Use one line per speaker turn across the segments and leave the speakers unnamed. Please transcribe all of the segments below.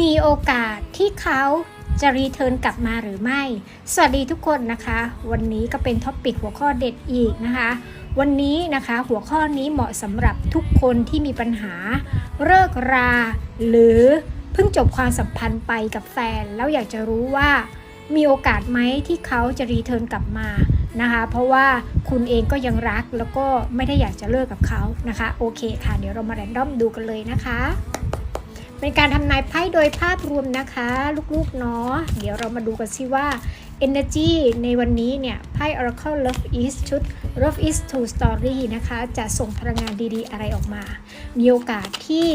มีโอกาสที่เขาจะรีเทิร์นกลับมาหรือไม่ สวัสดีทุกคนนะคะ วันนี้ก็เป็นท็อปปิกหัวข้อเด็ดอีกนะคะ วันนี้นะคะหัวข้อนี้เหมาะสำหรับทุกคนที่มีปัญหาเลิกรา หรือเพิ่งจบความสัมพันธ์ไปกับแฟน แล้วอยากจะรู้ว่า มีโอกาสไหมที่เขาจะรีเทิร์นกลับมานะคะ เพราะว่าคุณเองก็ยังรักแล้วก็ไม่ได้อยากจะเลิกกับเขานะคะ โอเคค่ะ เดี๋ยวเรามาแรนดอมดูกันเลยนะคะ เป็นการทำนายไพ่โดยภาพรวมนะคะ ลูกๆเนาะเดี๋ยวเรามาดูกันซิว่า Energy ในวันนี้เนี่ยไพ่ Oracle Love is ชุด Love is True Story นะคะ จะส่งพลังงานดีๆ อะไรออกมา มีโอกาสที่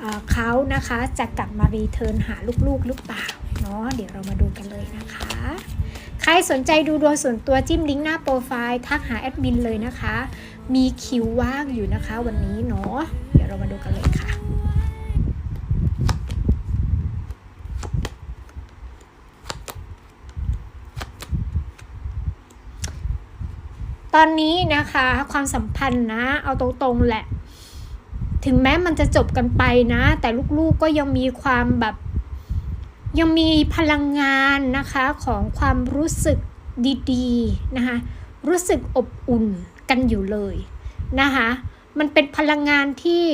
เเขานะคะจะกลับมารีเทิร์นหาลูกๆหรือเปล่าเนาะเดี๋ยวเรามาดูกันเลยนะคะ ใครสนใจดูดวงส่วนตัวจิ้มลิงก์หน้าโปรไฟล์ทักหาแอดมินเลยนะคะ มีคิวว่างอยู่นะคะวันนี้เนาะเดี๋ยวเรามาดูกันเลยค่ะ ตอนนี้นะคะความสัมพันธ์นะ เอาตรงๆแหละ ถึงแม้มันจะจบกันไปนะ แต่ลูกๆก็ยังมีความแบบยังมีพลังงานนะคะของความรู้สึกดีๆนะคะรู้สึกอบอุ่นกันอยู่เลยนะคะมันเป็นพลังงานที่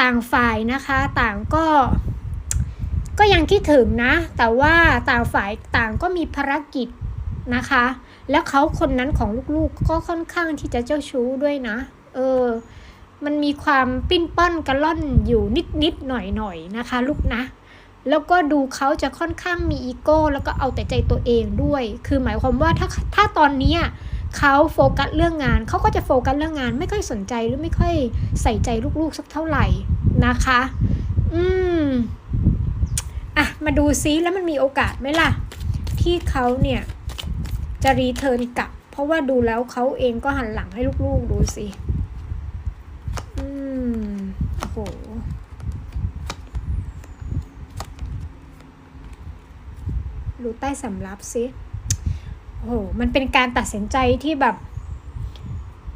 ต่างฝ่ายนะคะต่างก็ก็ยังคิดถึงนะ แต่ว่าต่างฝ่ายต่างก็มีภารกิจ นะคะ แล้วเขาคนนั้นของลูกๆก็ค่อนข้างที่จะเจ้าชู้ด้วยนะ เออ มันมีความปิ้นป้อนกระล่อนอยู่นิดๆหน่อยๆนนะคะ ลูกนะแล้วก็ดูเขาจะค่อนข้างมีอีโก้แล้วก็เอาแต่ใจตัวเองด้วย คือหมายความว่าถ้าถ้าตอนนี้เขาโฟกัสเรื่องงานเขาก็จะโฟกัสเรื่องงาน ไม่ค่อยสนใจหรือไม่ค่อยใส่ใจลูกๆสักเท่าไหร่นะคะ อืมอะมาดูซิแล้วมันมีโอกาสไหมล่ะ ที่เขาเนี่ย จะรีเทิร์นกลับ เพราะว่าดูแล้วเขาเองก็หันหลังให้ลูกๆดูสิ อืมโอ้โหดูใต้สำรับสิโอ้โห มันเป็นการตัดสินใจที่แบบ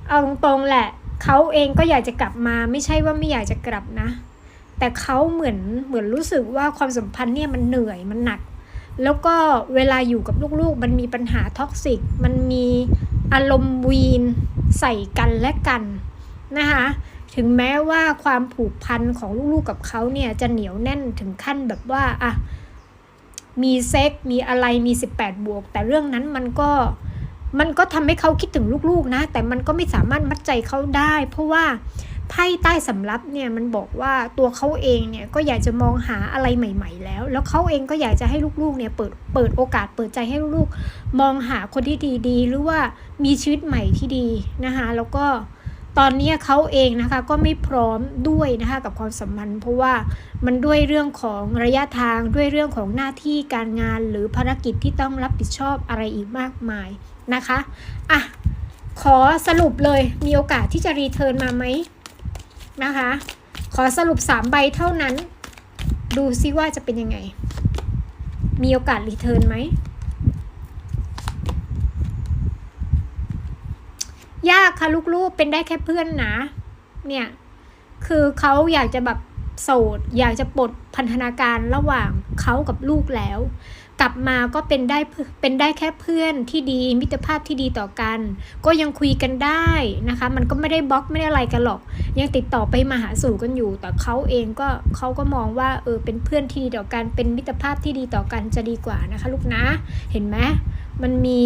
เอาตรงๆแหละ เขาเองก็อยากจะกลับมา ไม่ใช่ว่าไม่อยากจะกลับนะ แต่เขาเหมือนเหมือนรู้สึกว่าความสัมพันธ์เนี่ยมันเหนื่อยมันหนัก แล้วก็เวลาอยู่กับลูกๆ มันมีปัญหาท็อกซิก มันมีอารมณ์วีนใส่กันและกันนะคะ ถึงแม้ว่าความผูกพันของลูกๆกับเขาเนี่ยจะเหนียวแน่นถึงขั้นแบบว่าอะมีเซ็ก มีอะไร มี 18 บวก แต่เรื่องนั้นมันก็มันก็ทำให้เขาคิดถึงลูกๆนะ แต่มันก็ไม่สามารถมัดใจเขาได้ เพราะว่า ไพ่ใต้สำรับเนี่ยมันบอกว่าตัวเขาเองเนี่ยก็อยากจะมองหาอะไรใหม่ ๆ แล้ว แล้วเขาเองก็อยากจะให้ลูกๆเนี่ยเปิดเปิดโอกาสเปิดใจให้ลูกๆ มองหาคนที่ดีๆ หรือว่ามีชีวิตใหม่ที่ดีนะคะแล้วก็ตอนนี้เขาเองนะคะก็ไม่พร้อมด้วยนะคะกับความสัมพันธ์ เพราะว่ามันด้วยเรื่องของระยะทางด้วยเรื่องของหน้าที่การงานหรือภารกิจที่ต้องรับผิดชอบอะไรอีกมากมายนะคะอะขอสรุปเลยมีโอกาสที่จะรีเทิร์นมาไหม นะคะ ขอสรุป 3 ใบเท่านั้น ดูซิว่าจะเป็นยังไง มีโอกาสรีเทิร์นไหม ยากค่ะลูกๆ เป็นได้แค่เพื่อนนะ เนี่ย คือเขาอยากจะแบบโสด อยากจะปลดพันธนาการระหว่างเขากับลูกแล้ว กลับมาก็เป็นได้เป็นได้แค่เพื่อนที่ดีมิตรภาพที่ดีต่อกัน ก็ยังคุยกันได้นะคะ มันก็ไม่ได้บล็อกไม่ได้อะไรกันหรอก ยังติดต่อไปมาหาสู่กันอยู่ แต่เขาเองก็เขาก็มองว่าเออเป็นเพื่อนที่ดีต่อกัน เป็นมิตรภาพที่ดีต่อกันจะดีกว่านะคะ ลูกนะเห็นไหมมันมี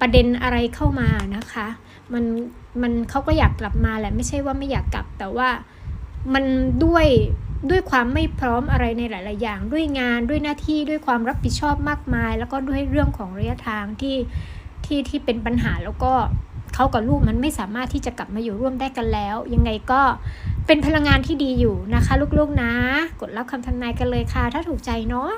ประเด็นอะไรเข้ามานะคะ มันมันเขาก็อยากกลับมาแหละไม่ใช่ว่าไม่อยากกลับแต่ว่ามันด้วย ด้วยความไม่พร้อมอะไรในหลาย ๆ อย่าง ด้วยงานด้วยหน้าที่ด้วยความรับผิดชอบมากมาย แล้วก็ด้วยเรื่องของระยะทางที่ที่ที่เป็นปัญหาแล้วก็เขากับลูกมันไม่สามารถที่จะกลับมาอยู่ร่วมได้กันแล้ว ยังไงก็เป็นพลังงานที่ดีอยู่นะคะ ลูก ๆ นะ กดรับคำทำนายกันเลยค่ะ ถ้าถูกใจเนาะ